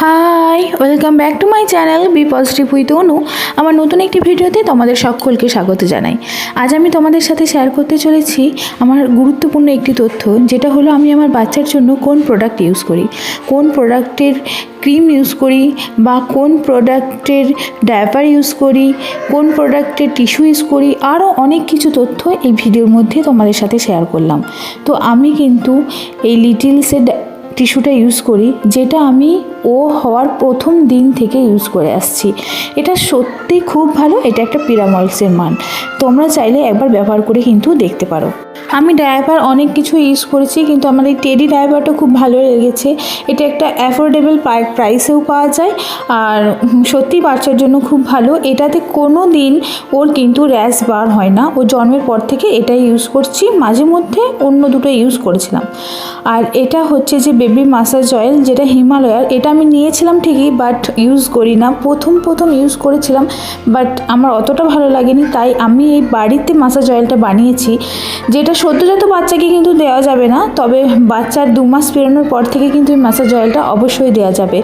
Hi, welcome back to my channel B positive with Anu. আমার নতুন একটি ভিডিওতে তোমাদের সকলকে স্বাগত জানাই। আজ আমি তোমাদের সাথে শেয়ার করতে চলেছি আমার গুরুত্বপূর্ণ একটি তথ্য, যেটা হলো আমি আমার বাচ্চার জন্য কোন প্রোডাক্ট ইউজ করি, কোন প্রোডাক্টের ক্রিম ইউজ করি, বা কোন প্রোডাক্টের ডায়াপার ইউজ করি, কোন প্রোডাক্টের টিস্যু ইউজ করি, আরও অনেক কিছু তথ্য এই ভিডিওর মধ্যে তোমাদের সাথে শেয়ার করলাম। তো আমি কিন্তু এই লিটিলসের টিস্যুটা ইউজ করি, যেটা আমি ও হওয়ার প্রথম দিন থেকে ইউজ করে আসছি। এটা সত্যি খুব ভালো, এটা একটা পিরামলসের মান। তোমরা চাইলে একবার ব্যবহার করে কিন্তু দেখতে পারো। আমি ডায়াপার অনেক কিছু ইউজ করেছি, কিন্তু আমার এই টেডি ডায়াপারটা খুব ভালো লেগেছে। এটা একটা অ্যাফোর্ডেবল প্রাইসেও পাওয়া যায়, আর সত্যি বাচ্চার জন্য খুব ভালো। এটাতে কোনো দিন ওর কিন্তু র্যাশ বার হয় না। ও জন্মের পর থেকে এটাই ইউজ করছি। মাঝে মধ্যে অন্য দুটো ইউজ করেছিলাম। আর এটা হচ্ছে যে বেবি মাসাজ অয়েল যেটা হিমালয়ার। এটা আমি নিয়েছিলাম ঠিকই বাট ইউজ করি না। প্রথম প্রথম ইউজ করেছিলাম বাট আমার অতটা ভালো লাগেনি। তাই আমি এই বাড়িতে মাসাজ অয়েলটা বানিয়েছি, যেটা সদ্যজাত বাচ্চাকে কিন্তু দেওয়া যাবে না, তবে বাচ্চার দু মাস পেরোনোর পর থেকে কিন্তু এই মাসাজ অয়েলটা অবশ্যই দেওয়া যাবে।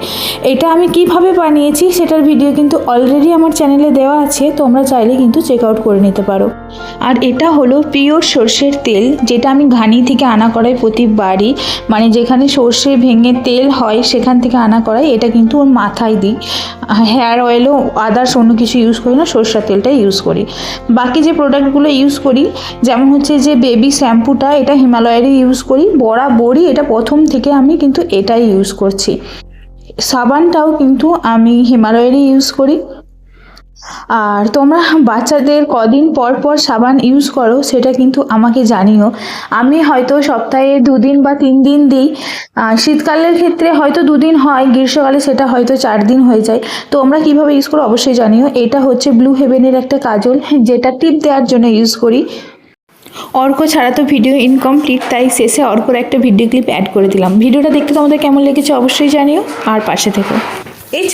এটা আমি কীভাবে বানিয়েছি সেটার ভিডিও কিন্তু অলরেডি আমার চ্যানেলে দেওয়া আছে, তোমরা চাইলে কিন্তু চেক আউট করে নিতে পারো। আর এটা হলো পিওর সর্ষের তেল, যেটা আমি ঘানি থেকে আনা করাই প্রতি বাড়ি। মানে যেখানে সর্ষে ভেঙে তেল হয় সেখান থেকে আনা করাই, এটা কিন্তু ওর মাথায় দিই। হেয়ার অয়েলও আদার্স অন্য কিছু ইউজ করি না, সর্ষের তেলটাই ইউজ করি। বাকি যে প্রোডাক্টগুলো ইউজ করি, যেমন হচ্ছে যে বেবি শ্যাম্পুটা এটা হিমালয়েরই ইউজ করি। বরাবরই এটা প্রথম থেকে আমি কিন্তু এটাই ইউজ করছি। সাবানটাও কিন্তু আমি হিমালয়েরই ইউজ করি। আর তোমরা বাচ্চাদের কদিন পর পর সাবান ইউজ করো, সেটা কিন্তু আমাকে জানিও। আমি হয়তো সপ্তাহে দুদিন বা তিন দিন দিই। শীতকালের ক্ষেত্রে হয়তো দুদিন হয়, গ্রীষ্মকালে সেটা হয়তো চার দিন হয়ে যায়। তোমরা কীভাবে ইউজ করো অবশ্যই জানিও। এটা হচ্ছে ব্লু হেভেনের একটা কাজল, যেটা টিপ দেওয়ার জন্য ইউজ করি। অর্ক ছাড়া তো ভিডিও ইনকমপ্লিট তাই শেষে অর্কর একটা ভিডিও ক্লিপ অ্যাড করে দিলাম ভিডিওটা দেখতে তোমাদের কেমন লেগেছে অবশ্যই জানিও, আর পাশে থেকো এই।